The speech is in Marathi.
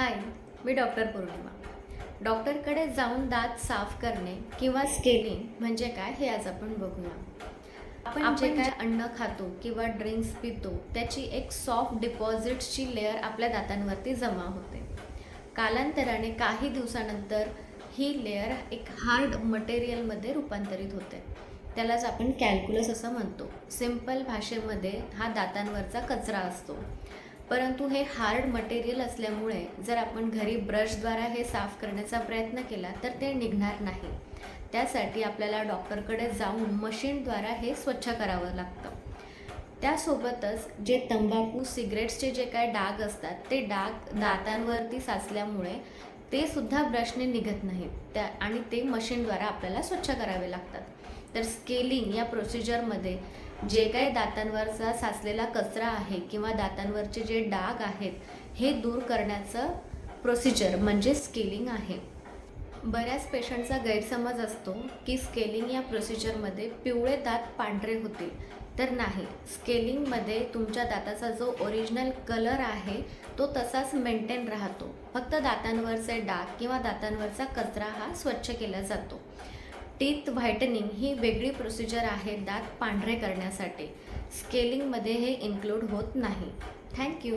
हाय मी डॉक्टर पौर्णिमा. डॉक्टरकडे जाऊन दात साफ करणे किंवा स्केलिंग म्हणजे काय हे आज आपण बघूया. आपण जे काय अन्न खातो किंवा ड्रिंक्स पितो त्याची एक सॉफ्ट डिपॉझिट्सची लेअर आपल्या दातांवरती जमा होते. कालांतराने काही दिवसानंतर ही लेअर एक हार्ड मटेरियलमध्ये रूपांतरित होते. त्यालाच आपण कॅल्क्युलस असं म्हणतो. सिंपल भाषेमध्ये हा दातांवरचा कचरा असतो. परंतु हे हार्ड मटेरियल असल्यामुळे जर आपण घरी ब्रशद्वारा हे साफ करण्याचा प्रयत्न केला तर ते निघणार नाही. त्यासाठी आपल्याला डॉक्टरकडे जाऊन मशीनद्वारा हे स्वच्छ करावं लागतं. त्यासोबतच जे तंबाखू सिगरेट्सचे जे काय डाग असतात ते डाग दातांवरती साचल्यामुळे ते सुद्धा ब्रशने निघत नाहीत. त्या आणि ते मशीनद्वारा आपल्याला स्वच्छ करावे लागतात. तर स्केलिंग या प्रोसिजरमध्ये जे काही दातांवरचा साचलेला कचरा आहे किंवा दातांवरचे जे डाग आहेत हे दूर करण्याचं प्रोसिजर म्हणजे स्केलिंग आहे. बऱ्याच पेशंटचा गैरसमज असतो की स्केलिंग या प्रोसिजरमध्ये पिवळे दात पांढरे होतील. तर नाही स्केलिंगमध्ये तुमच्या दाताचा जो ओरिजिनल कलर आहे तो तसाच मेंटेन राहतो. फक्त दातांवरचे डाग किंवा दातांवरचा कचरा हा स्वच्छ केला जातो. टीथ व्हायटनिंग ही वेगळी प्रोसिजर आहे दात पांढरे करण्यासाठी. स्केलिंगमध्ये हे इन्क्लूड होत नाही. थँक्यू